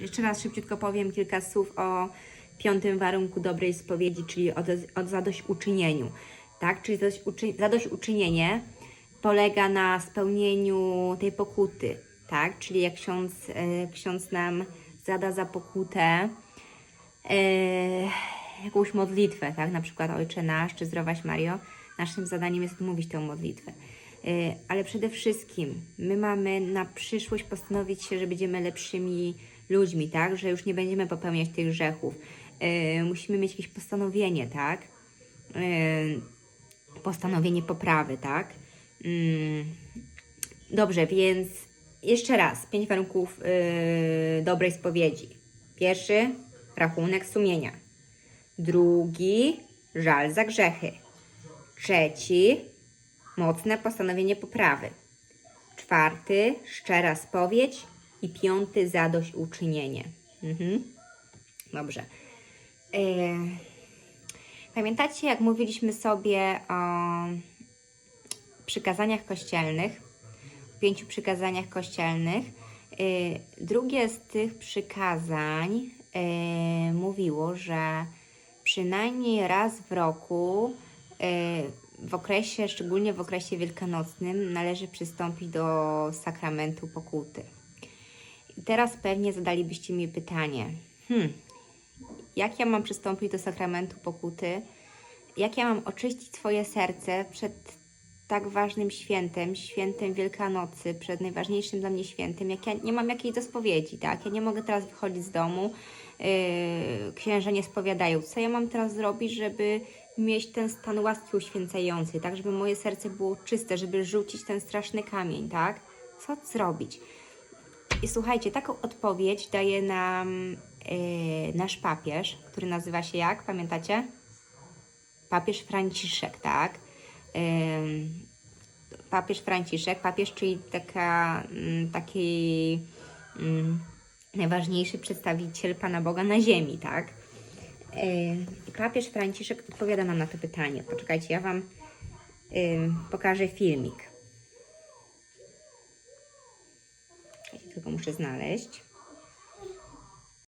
Jeszcze raz szybciutko powiem kilka słów o piątym warunku dobrej spowiedzi, czyli o, o zadośćuczynieniu. Tak? Czyli zadośćuczy- zadośćuczynienie polega na spełnieniu tej pokuty. Tak? Czyli jak ksiądz, e, ksiądz nam zada za pokutę e, jakąś modlitwę, tak? Na przykład Ojcze Nasz czy Zdrowaś Mario. Naszym zadaniem jest odmówić tę modlitwę. E, ale przede wszystkim my mamy na przyszłość postanowić się, że będziemy lepszymi ludźmi, tak? Że już nie będziemy popełniać tych grzechów. E, musimy mieć jakieś postanowienie, tak? E, postanowienie poprawy, tak? Mm, Dobrze, więc jeszcze raz, pięć warunków yy, dobrej spowiedzi. Pierwszy, rachunek sumienia. Drugi, żal za grzechy. Trzeci, mocne postanowienie poprawy. Czwarty, szczera spowiedź. I piąty, zadośćuczynienie. Mhm. Dobrze. Yy, pamiętacie, jak mówiliśmy sobie o przykazaniach kościelnych, pięciu przykazaniach kościelnych. Y, Drugie z tych przykazań y, mówiło, że przynajmniej raz w roku, w okresie, szczególnie w okresie wielkanocnym, należy przystąpić do sakramentu pokuty. Teraz pewnie zadalibyście mi pytanie, hmm, jak ja mam przystąpić do sakramentu pokuty? Jak ja mam oczyścić swoje serce przed tak ważnym świętem, świętem Wielkanocy, przed najważniejszym dla mnie świętem, jak ja nie mam jakiejś do spowiedzi, tak? Ja nie mogę teraz wychodzić z domu, yy, księża nie spowiadają. Co ja mam teraz zrobić, żeby mieć ten stan łaski uświęcający, tak? Żeby moje serce było czyste, żeby rzucić ten straszny kamień, tak? Co zrobić? I słuchajcie, taką odpowiedź daje nam yy, nasz papież, który nazywa się jak? Pamiętacie? Papież Franciszek, tak? Ym, papież Franciszek, papież, czyli taka, mm, taki mm, najważniejszy przedstawiciel Pana Boga na ziemi, tak? Papież Franciszek odpowiada nam na to pytanie. Poczekajcie, ja Wam pokażę filmik. Tylko muszę znaleźć.